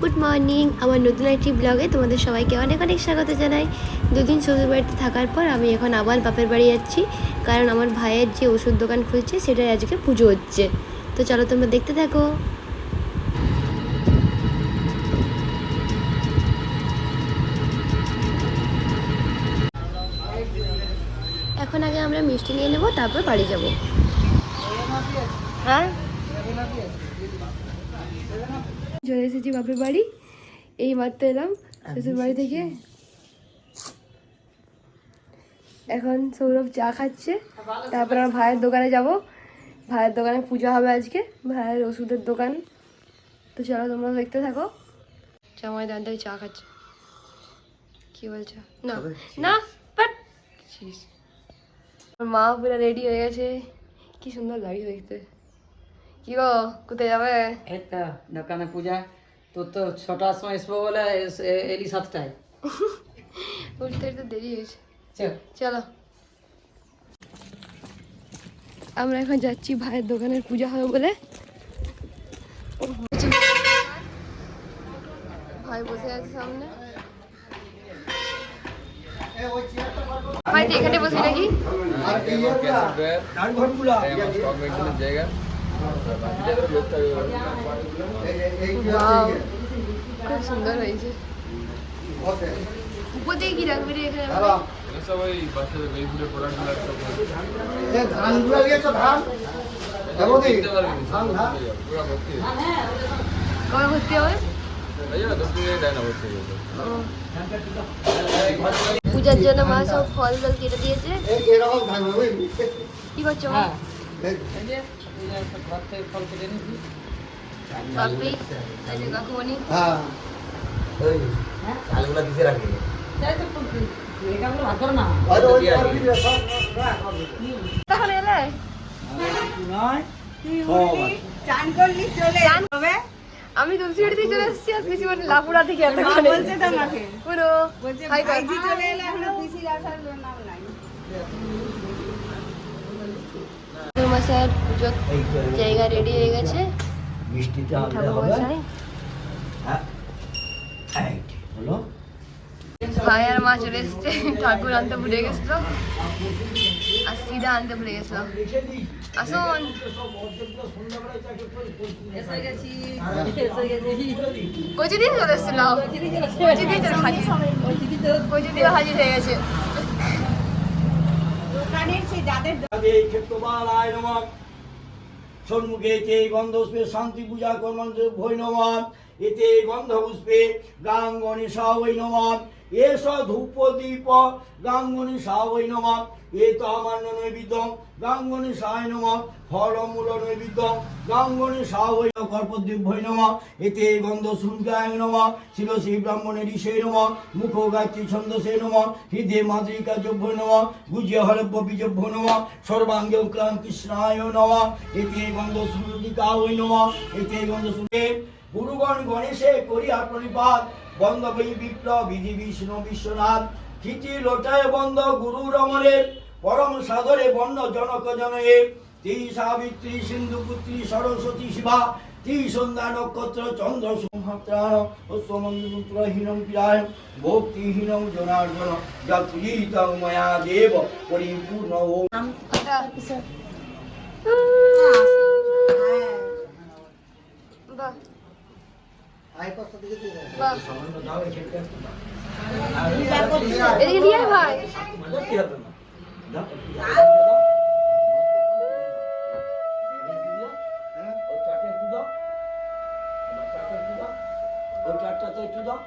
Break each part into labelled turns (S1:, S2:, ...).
S1: Good morning আমার নতুন একটি ব্লগে তোমাদের সবাইকে অনেক অনেক স্বাগত জানাই। দুদিন শ্বশুর বাড়িতে থাকার পর আমি এখন আবার বাপের বাড়ি যাচ্ছি। কারণ আমার ভাইয়ের যে ওষুধ দোকান খুলছে, সেটাই আজকে পুজো হচ্ছে। তো চলো তোমরা দেখতে থাকো। এখন আগে আমরা মিষ্টি নিয়ে নেব, তারপর বাড়ি যাব। হ্যাঁ? চলে এসেছি বাপের বাড়ি এই মাত্র এলাম শ্বশুর বাড়ি থেকে। এখন সৌরভ চা খাচ্ছে তারপর আমার ভাইয়ের দোকানে যাব। ভাইয়ের দোকানে পুজো হবে আজকে ভাইয়ের ওষুধের দোকান। তো চলো তোমরা দেখতে থাকো। জামাই দান চা খাচ্ছে। কি বলছো? না না বাট মা পুরো রেডি হয়ে গেছে। কি সুন্দর গাড়ি দেখতে। কি গো কোথায় যাবে?
S2: এই তো দোকানে পূজা। তোর তো ছটার সময় আসব বলে এলি সাতটায়।
S1: উঠতে উঠতে দেরি হয়েছে।
S2: চল।
S1: চলো। আমরা এখন যাচ্ছি ভাইয়ের দোকানের পূজা হবে বলে। ভাই বসে আছে সামনে। ভাই তো এখানে বসে নাকি? Wow, খুব সুন্দর হয়েছে। উপর কি রাখবি রে এখানে কবে ভর্তি হবে?
S3: দেয় করতে
S1: পূজার জন্য মা সব ফল টল কেটে দিয়েছে।
S4: এই এরকম ধান হবে।
S1: কি করছ মা?
S2: হ্যাঁ ঘর থেকে ফল কেটে
S4: হ্যাঁ? ওই
S5: রাখে
S2: তো এটাগুলো ভাত করো না
S1: এলে?
S2: নয়
S6: চান করলি চলে হবে
S1: আমি তুলসিবাড়ি থেকে চলে এসেছি আর পিসি মানে লাপুরা থেকে এত
S6: বলছে তোমাকে
S1: পুরো
S6: বলছে ভাইজি চলে এলে এখনও পিসির আসার নাম নাই।
S1: ঠাকুরমশাইয়ের পুজোর জায়গা রেডি হয়ে গেছে।
S5: হবে।
S1: ঠাকুরমশাই
S5: হ্যাঁ
S1: ভাই আর মা চলে এসছে। ঠাকুর আনতে ভুলে গেছিল। আর সিধা আনতে ভুলে গেছিল। আসুন। কচি দিয়ে চলে এসছিল। কচি কচি হাজির হয়ে গেছে।
S6: দোকানের সে যাদের
S7: এই ক্ষেত্রপালায় নমঃ সন্মুখে এই গন্ধ শান্তি পূজা কর্মন্ত্র ভৈ নমঃ এতে গন্ধপুষ্পে গাঙ্গনি সাবৈ নমঃ। এস ধূপ দীপ গাঙ্গনি সাবৈ নমঃ। এ তো আমার নৈবিদ্য গাঙ্গনি সায় নমঃ। ফলমূল নৈবিদ্য গাঙ্গনি সাবৈ কর্পদ্বীপ ভৈ নমঃ। এতে গন্ধ শুল্কায় নমঃ। শিরসি ব্রাহ্মণের ঋষে নমঃ। মুখ গায়ত্রী ছন্দসে নমঃ। হৃদে মাতৃকা জভ্য নমঃ। গুজ্য হরব্য বীজভ্য নমঃ। সর্বাঙ্গে কৃষ্ণায় নমঃ। এতে গন্ধ সুলিকা ওই নমঃ। এতে গন্ধ সুলে গুরুগণ গণেশে করিয়া প্রণিপাত। বন্ধ বৈ বিপ্লব বিধি বিষ্ণু বিশ্বনাথ। খিচি লোটায় বন্ধ গুরু রমণের পরম সাদরে বন্ধ জনক জনয়ে তি সাবিত্রী সিন্ধু পুত্রী সরস্বতী শিবা তি সন্ধ্যা নক্ষত্র চন্দ্র সংহত্রাণ হীনম পিরায় ভক্তিহীনম জনার্দন যৎপূজিতং ময়া দেব পরিপূর্ণ
S1: বাহ। এদিকে দিয়ে আয় ভাই
S5: কি হবে না দাও
S7: ওই চারটে একটু দাও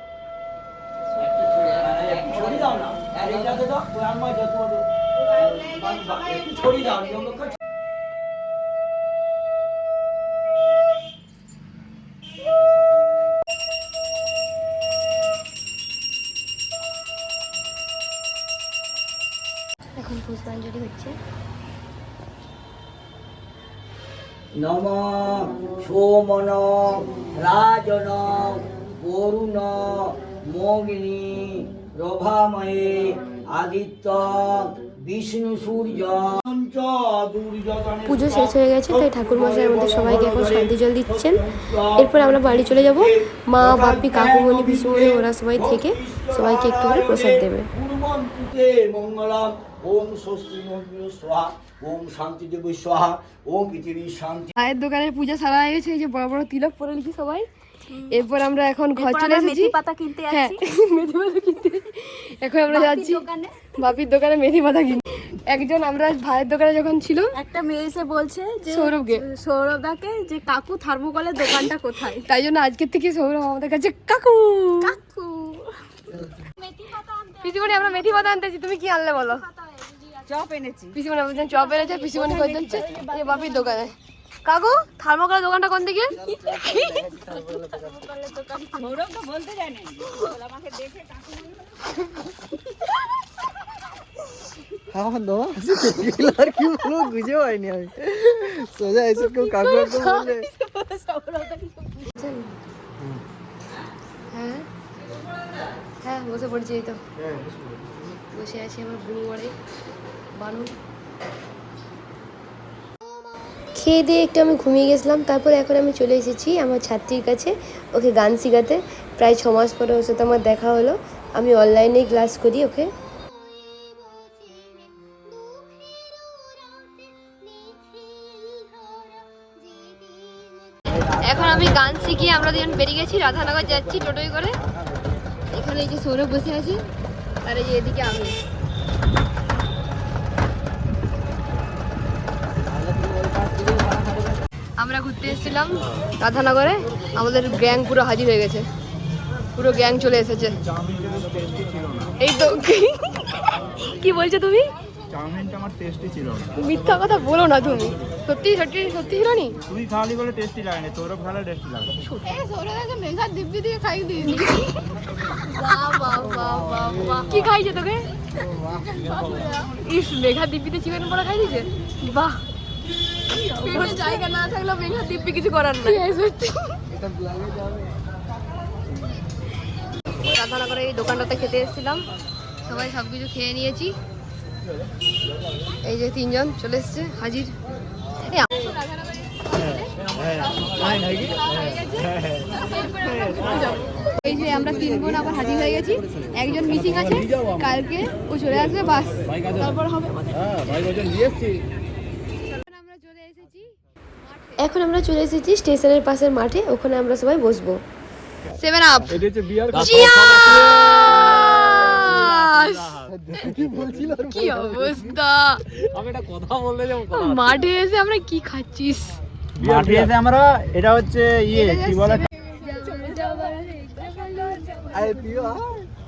S7: নম সোমন রাজন বরুণ মগ্নি প্রভাময়ে আদিত্য বিষ্ণু সূর্য।
S1: পুজো শেষ হয়ে গেছে তাই ঠাকুর মশাই আমাদের সবাইকে এখন শান্তি জল দিচ্ছেন। এরপর আমরা বাড়ি চলে যাব। মা বাপি কাকুমণি পিসুমণি ওরা সবাই থেকে সবাইকে একটু করে প্রসাদ দেবে।
S7: মঙ্গলাম। ওম স্বস্তি ওম শান্তি দেবী স্বাহা ওম পৃথিবীর শান্তি।
S1: মায়ের দোকানের পূজা সারা হয়ে গেছে এই যে বড় বড় তিলক পরে নিচ্ছি সবাই। এরপর আমরা এখন ঘর চলে এসেছি।
S6: পাতা কিনতে
S1: হ্যাঁ মেথি পাতা কিনতে। এখন আমরা যাচ্ছি। বাপির দোকানে মেথি পাতা কিনতে। একজন আমরা ভাইয়ের দোকানে যখন ছিল
S6: একটা মেয়ে এসে বলছে যে
S1: সৌরভকে।
S6: সৌরভদাকে যে কাকু থার্মোকলের দোকানটা কোথায়?
S1: তাই জন্য আজকের থেকে সৌরভ আমাদের কাছে কাকু।
S6: কাকু।
S1: পিসিমণি আমরা মেথি পাতা আনতেছি তুমি কি আনলে বলো?
S6: চপ এনেছি।
S1: পিসিমণি বলছেন চপ এনেছে পিসিমণি করে যাচ্ছে এই বাপির দোকানে। কাকু থার্মোকলের দোকানটা কোন দিকে?
S6: সৌরভ তো বলতে জানে আমাকে দেখে কাকু
S4: আমার দমা আর কি বলব বুঝে পাইনি আমি। সোজা কেউ কাকু
S1: হ্যাঁ? হ্যাঁ বসে পড়ছি এই তো। বসে আছি আমার বুড়ো খেয়ে দিয়ে একটু আমি ঘুমিয়ে গেছিলাম, তারপর এখন আমি চলে এসেছি আমার ছাত্রীর কাছে, ওকে গান শেখাতে। প্রায় ছ মাস পরে ওর সাথে আমার দেখা হলো। আমি অনলাইনেই ক্লাস করি ওকে। এখন আমি গান শিখি আমরা দুজন বেরিয়ে গেছি, রাধানগর যাচ্ছি টোটোয় করে। এখানে এই যে সৌরভ বসে আছে, আর এই যে এদিকে আমি। আমরা ঘুরতে এসেছিলাম রাধানগরে। আমাদের গ্যাং পুরো হাজির হয়ে গেছে। পুরো গ্যাং চলে এসেছে। এই তো কি বলছো তুমি?
S3: চাউমিনটা আমার টেস্টি ছিল না।
S1: মিথ্যা কথা বলো না তুমি। সত্যি সত্যি সত্যি ছিল নি
S3: তুই খাওয়ালি বলে টেস্টি লাগে না তোরও ভালো টেস্টি লাগে।
S1: বাহ, বাহ, বাহ, বাহ, বাহ। কি খাইছে তোকে? ইস মেঘা দিব্যিতে চিকেন পড়া খাই দিছে বাহ। পেটে জায়গা না থাকলেও মেঘা দিব্যি কিছু করার না রাধানগরে এই দোকানটাতে খেতে এসেছিলাম। সবাই সব কিছু খেয়ে নিয়েছি। এই যে তিনজন চলে এসছে হাজির। এই এই যে আমরা তিন বোন আবার হাজির হয়ে গেছি। একজন মিসিং আছে কালকে ও চলে আসবে বাস। তারপর হবে আমাদের। এখন আমরা চলে এসেছি এখন আমরা চলে এসেছি স্টেশনের পাশের মাঠে ওখানে আমরা সবাই বসবো। সেভেন আপ
S3: এটা হচ্ছে বিয়ার
S1: কি অবস্থা?
S3: আমি একটা কথা বললে যাব
S1: মাঠে এসে আমরা কি খাচ্ছিস?
S3: মাঠে এসে আমরা এটা হচ্ছে ইয়ে কি বলে?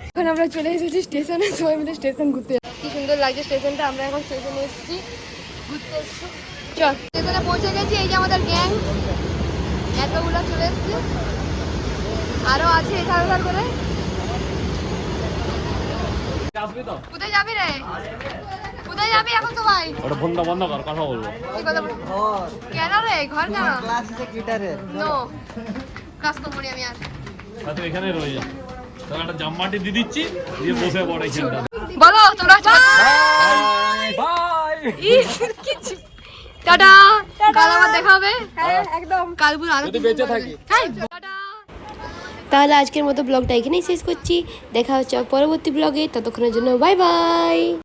S1: এখন আমরা চলে এসেছি স্টেশনে সবাই মিলে স্টেশন ঘুরতে। কি সুন্দর লাগছে স্টেশনটা আমরা এখন স্টেশনে এসেছি। ঘুরতে এসেছি চল। স্টেশনে পৌঁছে গেছি এই যে আমাদের গ্যাং এতগুলো চলে এসছে। আরও আছে এখানে এখানে করে। কোথায় যাবি রে? কোথায় যাবি এখন তো ভাই
S3: ওটা ফোনটা বন্ধ কর কথা বলব।
S1: কি কথা বল- কেন রে? ঘর কেন?
S4: ক্লাস আছে গিটারের
S1: নো কাজ তো করি আমি আর।
S3: তুই এখানে রয়ে যা। তোকে একটা জাম্মাটি দিয়ে দিচ্ছি দিয়ে বসে পড়ে এখানটা
S1: বলো তোমরা
S3: বাই
S1: টাটা। কাল আবার দেখা হবে? একদম। কাল
S3: বেঁচে থাকি।
S1: টাটা। তাহলে আজকের মতো ব্লগটা এখানেই শেষ করছি। দেখা হচ্ছে পরবর্তী ব্লগে। ততক্ষণের জন্য বাই বাই